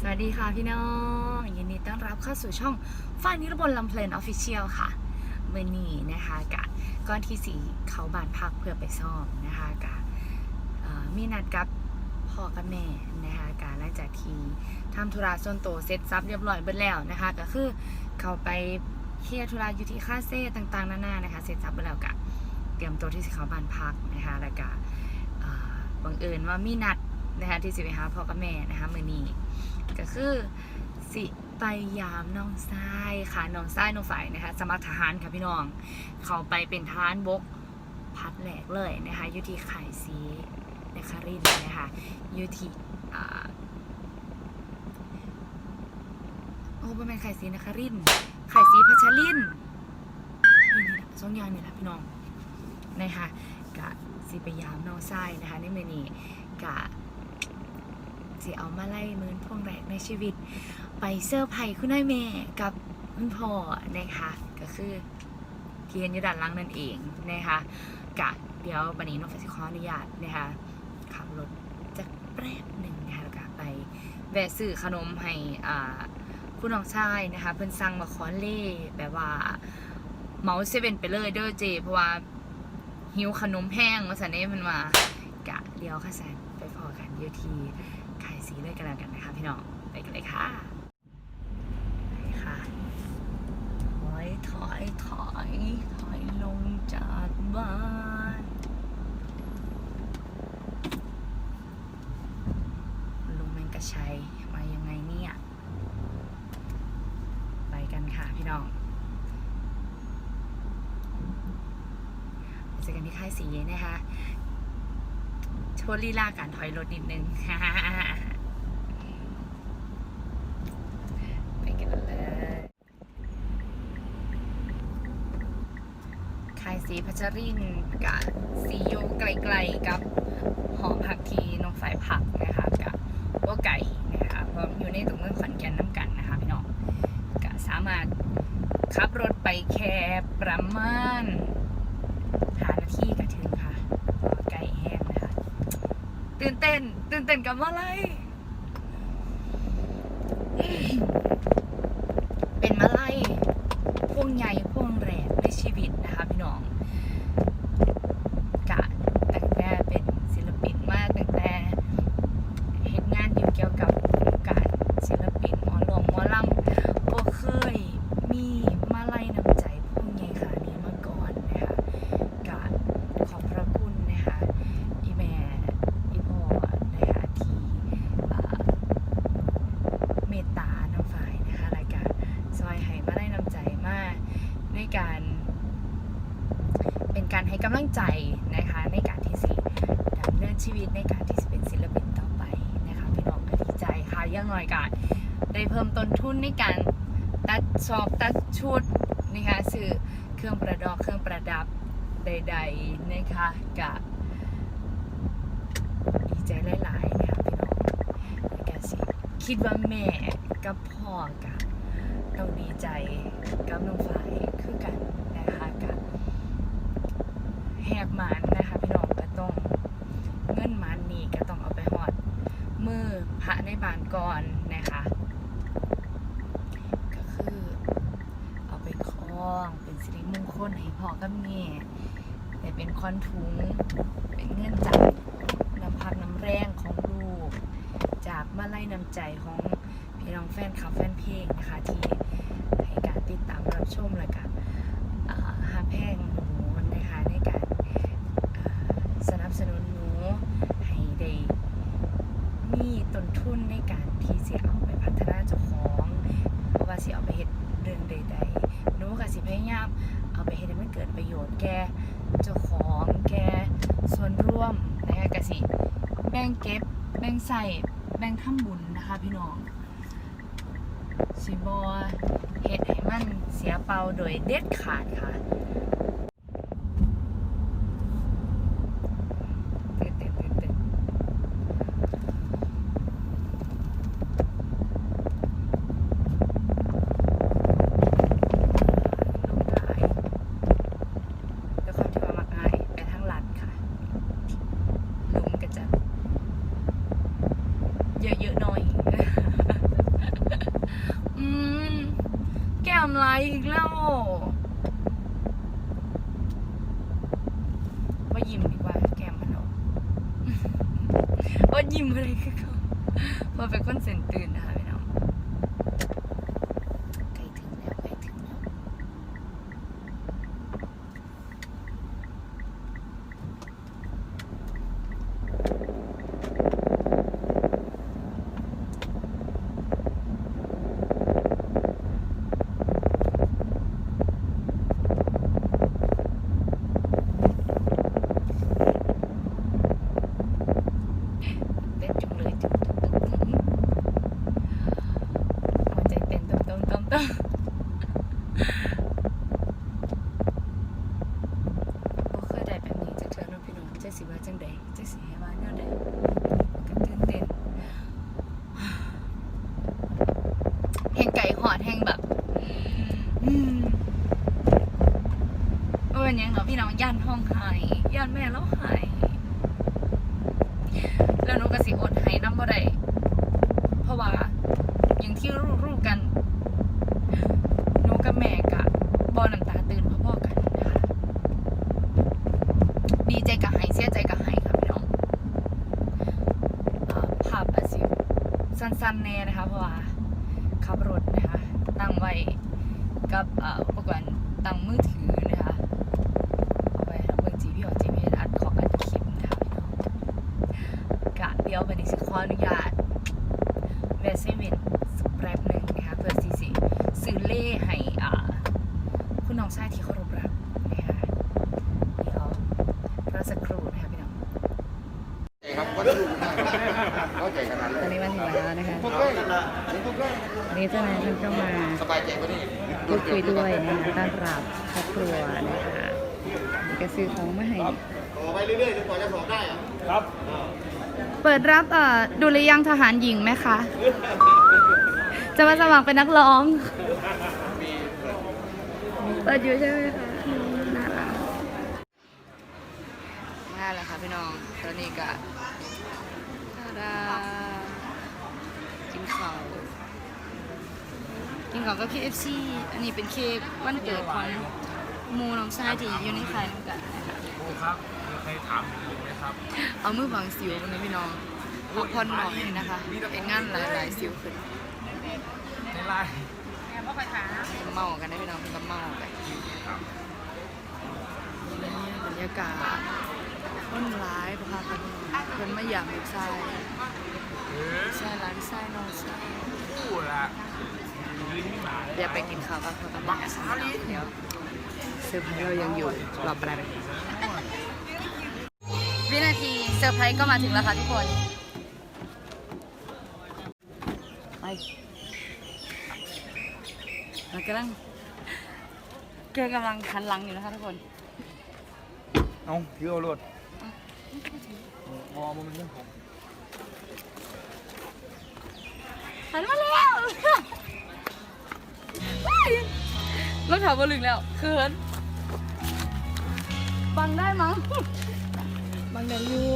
สวัสดีค่ะพี่น้องยินดีต้อนรับเข้าสู่ช่องฟ้านิรบนลำเพลินออฟฟิเชียลค่ะเมื่อนี้นะคะกะก้อนที่สีเขาบานพักเพื่อไปซ่อมนะคะกะมีนัดกับพ่อกับแม่นะคะกะหลังจากที่ทำธุระส่วนตัวเสร็จสับเรียบร้อยเบิดแล้วนะคะก็คือเขาไปเคลียร์ธุระอยู่ที่คาเซ่ต่างๆนานานะคะ เสร็จสับเบิดแล้วกะเตรียมตัวที่จะเขาบานพักนะคะแล้วก็เอ่อบังเอิญว่ามีนัดนะคะที่จะไปหาพ่อกับแม่นะคะมื่อนี้ ก็คือสิไปยามน้องทรายค่ะน้องทรายน้องฝ่ายนะคะสมัครทหารค่ะพี่น้อง เขาไปเป็นทหารบกพัดแหลกเลยนะคะอยุทีไข่ซีนครินนะคะอยุทีอ่าโอ้บ่แม่นไข่ซีนครินไข่ซีพัชรินสองอย่างนี่แหละพี่น้องนะคะกะสิไปยามน้องทรายนะคะในมือนี้กะ สิเอามาไล่มือนพวงแรกในชีวิต ไปเซอร์ไพรส์คุณนายแม่กับคุณพ่อนะคะก็คือเที่เห็นอยู่ด้านล่างนั่นเองนะคะกะเดี๋ยววันนี้น้องฟ้าสิขออนุญาตนะคะขับรถจะแป๊บหนึ่งนะคะแล้วก็ไปแวะซื้อขนมให้อ่าคุณน้องชายนะคะเพิ่นสั่งมาคอนเล่แบบว่าเมาเซเว่นไปเลยเด้อเจ เพราะว่าหิวขนมแห้งมาสันนี้มันมากะเดี๋ยวค่ะแซนไปพอกันอยู่ที่ ขายสีเลยกันแล้วกันนะคะพี่น้องไปกันเลยค่ะไปค่ะถอยถอยถอยถอยลงจากบ้านลุงแมงกระชัยมายังไงเนี่ยไปกันค่ะพี่น้องไปเจอกันที่ค่ายสีนะคะโชว์ลีลาการถอยรถนิดนึง ไปกันเลยคาย สีพัชรินกับสีอยู่ไกลๆกับหอพักทีน้องฝ่ายผักนะคะกับว่าไก่นะคะเพราะอยู่ในตรงเมืองขอนแก่นน้ำกันนะคะพี่น้องก็สามารถขับรถไปแค่ประมาณหานาทีก็ถึงค่ะไก่แห้งนะคะตื่นเต้นตื่นเต้นกับอะไร เป็นมาไล่พวงใหญ่พวงแรกในชีวิตนะคะพี่น้องกะตั้งแต่เป็นศิลปินมาตั้งแต่เห็นงานอยู่เกี่ยวกับการศิลปินหมอหลวงหมอลำก็เคยมีมาไล่นำใจพวงใหญ่ขานี้มาก่อนนะคะกะขอบพระคุณนะคะ อีแม่อีพ่อนะคะที่อ่าเมตตาน้ำฝ่ายนะคะรายการซอยให้มาได้นำใจมาก ในการเป็นการให้กำลังใจนะคะในการที่สิดำเนินชีวิตในการที่จะเป็นศิลปินต่อไปนะคะพี่น้องก็ดีใจค่ะยังน้อยก็ได้เพิ่มต้นทุนในการตัดชอบตัดชุดนะคะซื้อเครื่องประดอกเครื่องประดับใดๆนะคะกับดีใจหลายๆนะคะพี่น้องแก็สิคิดว่าแม่กับพ่อกับ ต้องดีใจกับน้องฝ่ายคือกันนะคะกับแหกหมันนะคะพี่น้องก็ต้องเงินหมันนี่ก็ต้องเอาไปหอดมือพระในบานก่อนนะคะก็คือเอาไปคล้องเป็นสิริมงคลให้พ่อกับแม่แต่เป็นคอนถุงเป็นเงินจากน้ำพักน้ำแรงของลูก จากมาไล่น้ำใจของพี่น้องแฟนคลับแฟนเพลงนะคะที่ให้การติดตามรับ ชมและกันหาแพงหนูนะคะในการสนับสนุนหนูให้ได้มีต้นทุนในการที่จะเอาไปพัฒนาเจ้าของว่าสิเอาไปเฮ็ดเรื่องใดๆหนูก็สิพยายามเอาไปเฮ็ดให้มันเกิดประโยชน์แก่เจ้าของแก่ส่วนร่วมนะคะก็สิแบ่งเก็บแบ่งใส่แบ่งทำบุญนะคะพี่น้อง สิบอเฮ็ดให้มันเสียเปล่าโดยเด็ดขาดค่ะตื่นเต้นตื่นเต้นลงหลายด้วยความที่ว่ามักง่ายไปทางลัดค่ะ ลุงก็จะ เยอะๆหน่อย ก้มไหลอีกแล้วว่ายิ้มดีกว่าแกมมันออกว่ายิ้มอะไรคือเขาว่าเป็นคนเซนตื่นนะคะพี่น้องใกล้ถึงแล้วใกล้ถึงแล้ว เต้นจุงเลยจุงจุงจุงจุงหัวใจเต้นตุ้มตุ้มตุ้มตุ้ม บ่เคยได้แบบนี้จากเธอเนาะพี่น้องจะสิว่าจังใดจะสิให้ว่าแนวใดก็ตื่นเต้นแห่งไก่หอดแห่งแบบอืมโอ้ยยังเนาะพี่น้องย่านห้องห้ย่านแม่แล้วไห้แล้วหนูก็สิอดให้น้ำบ่ได้เพราะว่าอย่างที่รู้รู้กัน หนูกับแม่กะบ่น้ำตาตื่นพ่อๆกันนะคะดีใจกับให้เสียใจกับให้ค่ะพี่น้องอ่าภาพอาจสิสั้นๆแน่นะคะ เพราะว่าขับรถนะคะ ตั้งไว้ กับอ่าอุปกรณ์ตั้งมือถือนะคะเอาไว้ทำเบิ่งจีพีออกจีพีอัดของอัดคลิปนะคะพี่น้อง กะเดี๋ยววันนี้สิขออนุญาตเวสเซเว่นสักแป๊บหนึ่งนะคะเพื่อสิสิซื้อเล่ให้อ่าคุณน้องชายที่เคารพรักนะคะเดี๋ยวรอสักครู่นะคะพี่น้อง ครับวัสดุเข้าใจขนาดตอนนี้มาถึงแล้วนะคะทุกเรื่องทุกเรื่องวันนี้เจ้านายท่านก็มาสบายใจกว่านี้พูดคุยด้วยนะคะต้อนรับครอบครัวนะคะนี่ก็ซื้อของมาให้ต่อไปเรื่อยๆจนกว่าจะสอบได้อะเปิดรับเอ่อดุริยางค์ทหารหญิงไหมคะ จะมาสมัครเป็นนักร้อง เปิดอยู่ใช่ไหมคะน่ารักมาแล้วค่ะพี่น้องตอนนี้ก็ ทาดากินข้าวกินข้าวกับ KFC อันนี้เป็นเค้กวันเกิดของหมูน้องชายที่อยู่ในค่ายเหมือนกันนะคะครูครับมีใครถามผมไหมครับ เอามือบังสิวกันนะพี่น้องพักผ่อนหน่อยนะคะเอ็งงานหลายๆสิวขึ้นในไลน์เมากันได้พี่น้องเพิ่นก็เมาไปบรรยากาศ ต้นร้ายพากันเพิ่นมาหยามลูกชายเออชายร้านชายน้องชายคู่ละลิ้นหมาอย่าไปกินข้าวกับเขากันนะคะเดี๋ยวเซอร์ไพรส์เรายังอยู่รอแป๊บวินาทีเซอร์ไพรส์ก็มาถึงแล้วค่ะทุกคนไปเรากำลังแกกำลังหันหลังอยู่นะคะทุกคน เอาเยอะรถ มอมันเป็นเรื่องผมหันมาแล้วรถถามบนลึงแล้วเขินบังได้มั้งบังได้อยู่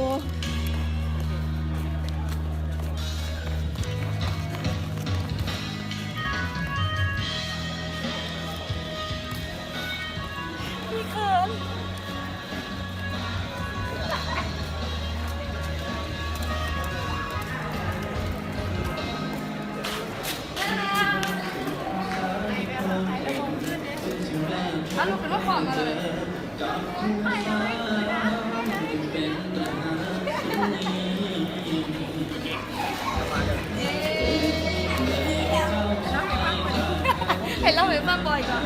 เขิน เห็นเราเห็นมากบ่อยก่อน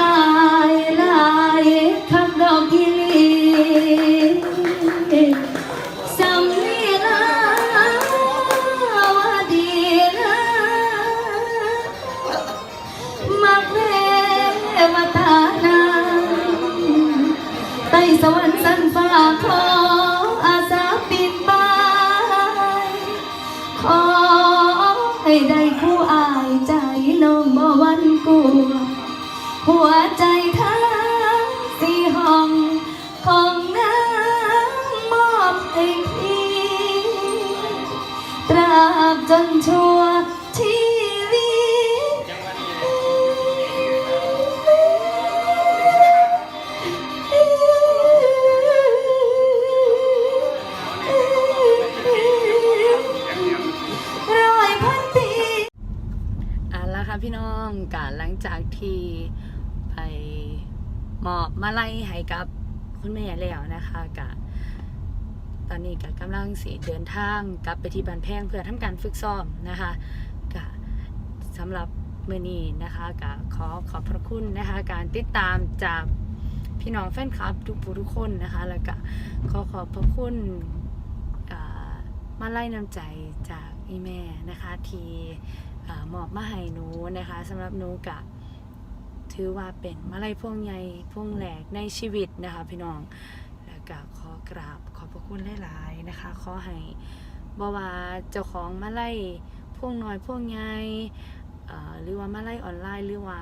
อายลายคักดอกกิลีสำนีลาวดีนะมักมวตานาใต้สวรรค์สันฟ้าขออาสาปิบายขอให้ได้คู่ มอบมาลัยให้กับคุณแม่แล้วนะคะกะตอนนี้กะกำลังสีเดินทางกลับไปที่บ้านแพงเพื่อทำการฝึกซ้อมนะคะกะสำหรับมือนี้นะคะกะขอขอบพระคุณนะคะ การติดตามจากพี่น้องแฟนคลับทุกผู้ทุกคนนะคะ แล้วก็ขอขอบพระคุณมาไล่น้ำใจจากอีแม่นะคะ ที่มอบมาให้หนูนะคะสำหรับหนูกะ ถือว่าเป็นมาไล่พวงใหญ่พวงแหลกในชีวิตนะคะพี่น้อง แล้วก็ขอกราบขอบพระคุณหลายๆนะคะ ขอให้บว่าเจ้าของมาไล่พวงน้อยพวงใหญ่หรือว่ามาไล่ออนไลน์หรือว่า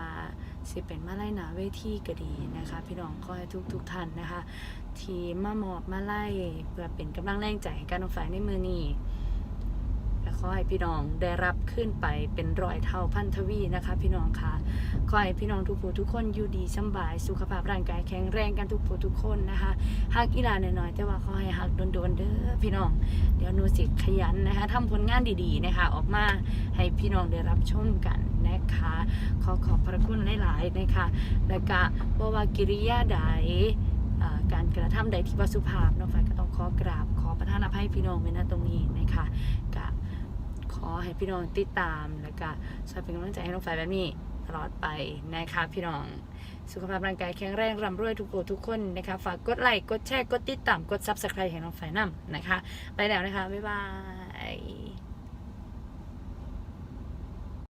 สิเป็นมาไล่หนาเวทีก็ดีนะคะ พี่น้องขอให้ทุกทุกๆท่านนะคะ ที่มาหมอบมาไล่เพื่อเป็นกำลังแรงใจให้การน้องฝ่ายในมือนี้ ขอให้พี่น้องได้รับขึ้นไปเป็นร้อยเท่าพันทวีนะคะ พี่น้องค่ะขอให้พี่น้องทุกผู้ทุกคนอยู่ดีสำบาย สุขภาพร่างกายแข็งแรงกันทุกผู้ทุกคนนะคะหักอีลาหน่อยๆแต่ว่าขอให้หักโดนๆเด้อพี่น้อง เดี๋ยวนูสิขยันนะคะทำผลงานดีๆนะคะ ออกมาให้พี่น้องได้รับชมกันนะคะ ขอขอบพระคุณหลายๆนะคะ และก็บ่ว่ากิริยาใดาการกระทำใดที่ว่าสุภาพน้องฝ่ายก็ต้องขอกราบขอประทานอภัยพี่น้องไว้ณตรงนี้นะคะก็ ขอให้พี่น้องติดตามแล้วก็ช่วยเป็นกำลังใจให้น้องฝ่ายแบบนี้ตลอดไปนะคะพี่น้อง สุขภาพร่างกายแข็งแรงร่ำรวยทุกคนทุกคนนะคะ ฝากกดไลค์กดแชร์กดติดตามกดซับสไครต์ให้น้องฝ่ายนำนะคะ ไปแล้วนะคะ บ๊ายบาย